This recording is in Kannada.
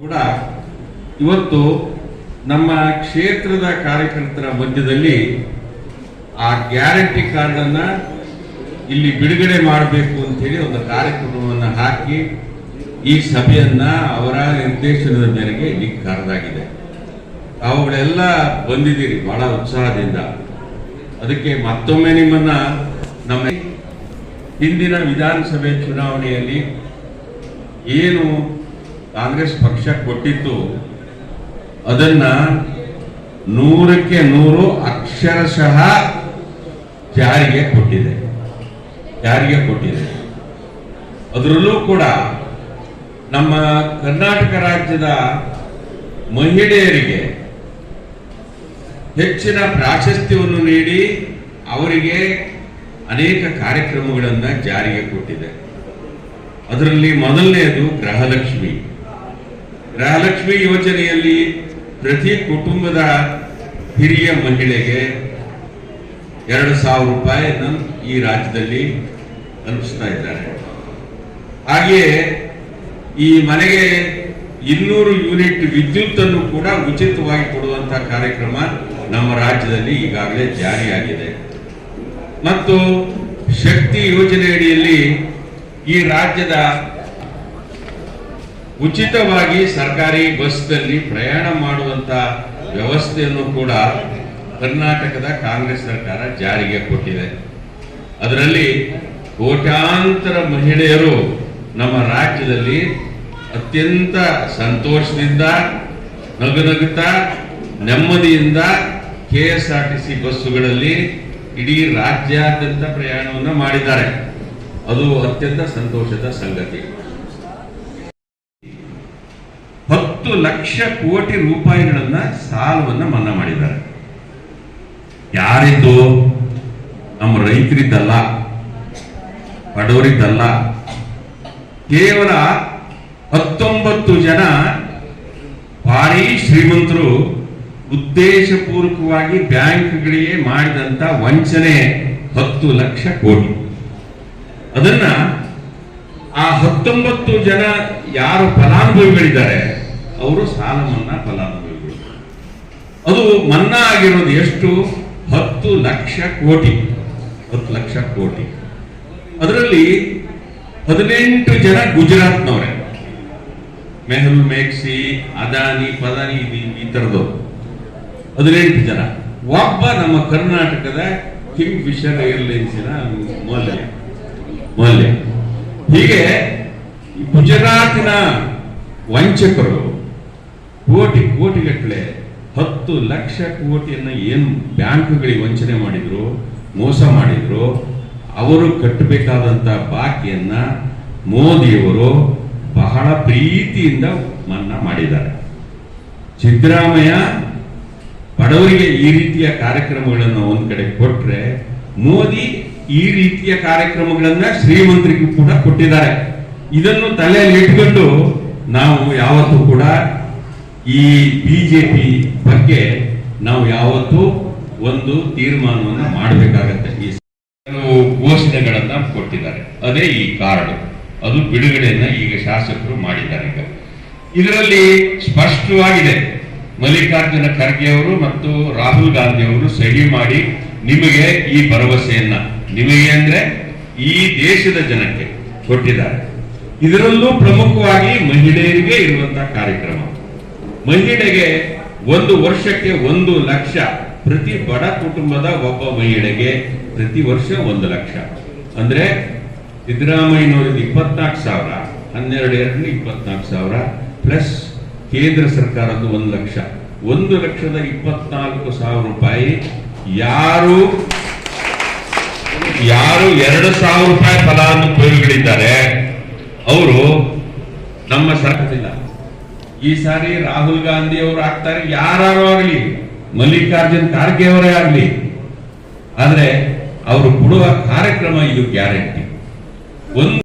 ಕೂಡ ಇವತ್ತು ನಮ್ಮ ಕ್ಷೇತ್ರದ ಕಾರ್ಯಕರ್ತರ ಮಧ್ಯದಲ್ಲಿ ಆ ಗ್ಯಾರಂಟಿ ಕಾರ್ಡನ್ನು ಇಲ್ಲಿ ಬಿಡುಗಡೆ ಮಾಡಬೇಕು ಅಂತ ಹೇಳಿ ಒಂದು ಕಾರ್ಯಕ್ರಮವನ್ನು ಹಾಕಿ ಈ ಸಭೆಯನ್ನ ಅವರ ನಿರ್ದೇಶನದ ಮೇರೆಗೆ ಇಲ್ಲಿ ಕರೆದಾಗಿದೆ. ಅವುಗಳೆಲ್ಲ ಬಂದಿದ್ದೀರಿ ಬಹಳ ಉತ್ಸಾಹದಿಂದ. ಅದಕ್ಕೆ ಮತ್ತೊಮ್ಮೆ ನಿಮ್ಮನ್ನ ನಮ್ಮ ಹಿಂದಿನ ವಿಧಾನಸಭೆ ಚುನಾವಣೆಯಲ್ಲಿ ಏನು ಕಾಂಗ್ರೆಸ್ ಪಕ್ಷ ಕೊಟ್ಟಿತ್ತು, ಅದನ್ನ ನೂರಕ್ಕೆ ನೂರು ಅಕ್ಷರಶಃ ಜಾರಿಗೆ ಕೊಟ್ಟಿದೆ. ಜಾರಿಗೆ ಕೊಟ್ಟಿದೆ. ಅದರಲ್ಲೂ ಕೂಡ ನಮ್ಮ ಕರ್ನಾಟಕ ರಾಜ್ಯದ ಮಹಿಳೆಯರಿಗೆ ಹೆಚ್ಚಿನ ಪ್ರಾಶಸ್ತ್ಯವನ್ನು ನೀಡಿ ಅವರಿಗೆ ಅನೇಕ ಕಾರ್ಯಕ್ರಮಗಳನ್ನು ಜಾರಿಗೆ ಕೊಟ್ಟಿದೆ. ಅದರಲ್ಲಿ ಮೊದಲನೆಯದು ಗೃಹಲಕ್ಷ್ಮಿ. ಗೃಹಲಕ್ಷ್ಮಿ ಯೋಜನೆಯಲ್ಲಿ ಪ್ರತಿ ಕುಟುಂಬದ ಹಿರಿಯ ಮಹಿಳೆಗೆ ಎರಡು ಸಾವಿರ ರೂಪಾಯಿಯನ್ನು ಈ ರಾಜ್ಯದಲ್ಲಿ ತಲುಪಿಸ್ತಾ ಇದ್ದಾರೆ. ಹಾಗೆಯೇ ಈ ಮನೆಗೆ ಇನ್ನೂರು ಯೂನಿಟ್ ವಿದ್ಯುತ್ ಅನ್ನು ಕೂಡ ಉಚಿತವಾಗಿ ಕೊಡುವಂತಹ ಕಾರ್ಯಕ್ರಮ ನಮ್ಮ ರಾಜ್ಯದಲ್ಲಿ ಈಗಾಗಲೇ ಜಾರಿಯಾಗಿದೆ. ಮತ್ತು ಶಕ್ತಿ ಯೋಜನೆ ಅಡಿಯಲ್ಲಿ ಈ ರಾಜ್ಯದ ಉಚಿತವಾಗಿ ಸರ್ಕಾರಿ ಬಸ್ನಲ್ಲಿ ಪ್ರಯಾಣ ಮಾಡುವಂತ ವ್ಯವಸ್ಥೆಯನ್ನು ಕೂಡ ಕರ್ನಾಟಕದ ಕಾಂಗ್ರೆಸ್ ಸರ್ಕಾರ ಜಾರಿಗೆ ಕೊಟ್ಟಿದೆ. ಅದರಲ್ಲಿ ಕೋಟ್ಯಾಂತರ ಮಹಿಳೆಯರು ನಮ್ಮ ರಾಜ್ಯದಲ್ಲಿ ಅತ್ಯಂತ ಸಂತೋಷದಿಂದ, ನಗುನಗುತ್ತಾ, ನೆಮ್ಮದಿಯಿಂದ K S R T C ಬಸ್ಸುಗಳಲ್ಲಿ ಇಡೀ ರಾಜ್ಯಾದ್ಯಂತ ಪ್ರಯಾಣವನ್ನು ಮಾಡಿದ್ದಾರೆ. ಅದು ಅತ್ಯಂತ ಸಂತೋಷದ ಸಂಗತಿ. ಹತ್ತು ಲಕ್ಷ ಕೋಟಿ ರೂಪಾಯಿಗಳನ್ನ ಸಾಲವನ್ನ ಮನ್ನಾ ಮಾಡಿದ್ದಾರೆ. ಯಾರಿದ್ದು? ನಮ್ಮ ರೈತರಿದ್ದಲ್ಲ, ಬಡವರಿದ್ದಲ್ಲ. ಕೇವಲ ಹತ್ತೊಂಬತ್ತು ಜನ ಭಾರಿ ಶ್ರೀಮಂತರು ಉದ್ದೇಶಪೂರ್ವಕವಾಗಿ ಬ್ಯಾಂಕ್ಗಳಿಗೆ ಮಾಡಿದಂತ ವಂಚನೆ ಹತ್ತು ಲಕ್ಷ ಕೋಟಿ. ಅದನ್ನ ಆ ಹತ್ತೊಂಬತ್ತು ಜನ ಯಾರು ಫಲಾನುಭವಿಗಳಿದ್ದಾರೆ ಅವರು ಸಾಲ ಮನ್ನಾ ಫಲಾನುಭವಿಗಳು. ಅದು ಮನ್ನಾ ಆಗಿರೋದು ಎಷ್ಟು? ಹತ್ತು ಲಕ್ಷ ಕೋಟಿ. ಹತ್ತು ಲಕ್ಷ ಕೋಟಿ. ಅದರಲ್ಲಿ ಹದಿನೆಂಟು ಜನ ಗುಜರಾತ್ನವರೇ. ಮೆಹುಲ್ ಮೇಕ್ಸಿ ಅದಾನಿ, ಪದಾನಿ, ಈ- ಥರದವರು ಹದಿನೆಂಟು ಜನ. ಒಬ್ಬ ನಮ್ಮ ಕರ್ನಾಟಕದ ಕಿಂಗ್ ಫಿಶರ್ ಏರ್ಲೈನ್ಸಿನ ಮೌಲ್ಯ. ಮೌಲ್ಯ. ಹೀಗೆ ಗುಜರಾತಿನ ವಂಚಕರು ಕೋಟಿ ಕೋಟಿಗಟ್ಟಲೆ ಹತ್ತು ಲಕ್ಷ ಕೋಟಿಯನ್ನ ಏನು ಬ್ಯಾಂಕ್ಗಳಿಗೆ ವಂಚನೆ ಮಾಡಿದ್ರು, ಮೋಸ ಮಾಡಿದ್ರು, ಅವರು ಕಟ್ಟಬೇಕಾದಂತ ಬಾಕಿಯನ್ನ ಮೋದಿಯವರು ಬಹಳ ಪ್ರೀತಿಯಿಂದ ಮನ್ನಾ ಮಾಡಿದ್ದಾರೆ. ಸಿದ್ದರಾಮಯ್ಯ ಬಡವರಿಗೆ ಈ ರೀತಿಯ ಕಾರ್ಯಕ್ರಮಗಳನ್ನು ಒಂದ್ ಕಡೆ ಕೊಟ್ರೆ ಮೋದಿ ಈ ರೀತಿಯ ಕಾರ್ಯಕ್ರಮಗಳನ್ನ ಶ್ರೀಮಂತರಿಗೂ ಕೂಡ ಕೊಟ್ಟಿದ್ದಾರೆ. ಇದನ್ನು ತಲೆಯಲ್ಲಿ ಇಟ್ಕೊಂಡು ನಾವು ಯಾವತ್ತೂ ಕೂಡ ಈ ಬಿಜೆಪಿ ಬಗ್ಗೆ ನಾವು ಯಾವತ್ತೂ ಒಂದು ತೀರ್ಮಾನವನ್ನು ಮಾಡಬೇಕಾಗತ್ತೆ. ಈ ಕೆಲವು ಘೋಷಣೆಗಳನ್ನ ಕೊಟ್ಟಿದ್ದಾರೆ. ಅದೇ ಈ ಕಾರ್ಡ್ ಅದು ಬಿಡುಗಡೆಯನ್ನ ಈಗ ಶಾಸಕರು ಮಾಡಿದ್ದಾರೆ ಇದರಲ್ಲಿ ಸ್ಪಷ್ಟವಾಗಿದೆ. ಮಲ್ಲಿಕಾರ್ಜುನ ಖರ್ಗೆ ಅವರು ಮತ್ತು ರಾಹುಲ್ ಗಾಂಧಿ ಅವರು ಸಹಿ ಮಾಡಿ ನಿಮಗೆ ಈ ಭರವಸೆಯನ್ನ, ನಿಮಗೆ ಅಂದ್ರೆ ಈ ದೇಶದ ಜನಕ್ಕೆ ಕೊಟ್ಟಿದ್ದಾರೆ. ಇದರಲ್ಲೂ ಪ್ರಮುಖವಾಗಿ ಮಹಿಳೆಯರಿಗೆ ಇರುವಂತಹ ಕಾರ್ಯಕ್ರಮ. ಮಹಿಳೆಗೆ ಒಂದು ವರ್ಷಕ್ಕೆ ಒಂದು ಲಕ್ಷ. ಪ್ರತಿ ಬಡ ಕುಟುಂಬದ ಒಬ್ಬ ಮಹಿಳೆಗೆ ಪ್ರತಿ ವರ್ಷ ಒಂದು ಲಕ್ಷ. ಅಂದ್ರೆ ಸಿದ್ದರಾಮಯ್ಯನವರಿಗೆ ಇಪ್ಪತ್ನಾಲ್ಕು ಸಾವಿರ, ಹನ್ನೆರಡು ಎರಡು ಇಪ್ಪತ್ನಾಲ್ಕು ಸಾವಿರ, ಪ್ಲಸ್ ಕೇಂದ್ರ ಸರ್ಕಾರದ್ದು ಒಂದು ಲಕ್ಷ. ಒಂದು ಲಕ್ಷದ ಇಪ್ಪತ್ನಾಲ್ಕು ಸಾವಿರ ರೂಪಾಯಿ ಯಾರು ಯಾರು ಎರಡು ಸಾವಿರ ರೂಪಾಯಿ ಫಲಾನುಭವಿಗಳಿದ್ದಾರೆ, ಅವರು ನಮ್ಮ ಸರ್ಕಾರದಿಂದ. ಈ ಸಾರಿ ರಾಹುಲ್ ಗಾಂಧಿ ಅವರು ಆಗ್ತಾರೆ. ಯಾರು ಆಗಲಿ, ಮಲ್ಲಿಕಾರ್ಜುನ್ ಖಾರ್ಗೆ ಅವರೇ ಆಗಲಿ. ಆದ್ರೆ, ಅವರು ಕೊಡುವ ಕಾರ್ಯಕ್ರಮ ಇದು ಗ್ಯಾರಂಟಿ. ಒಂದು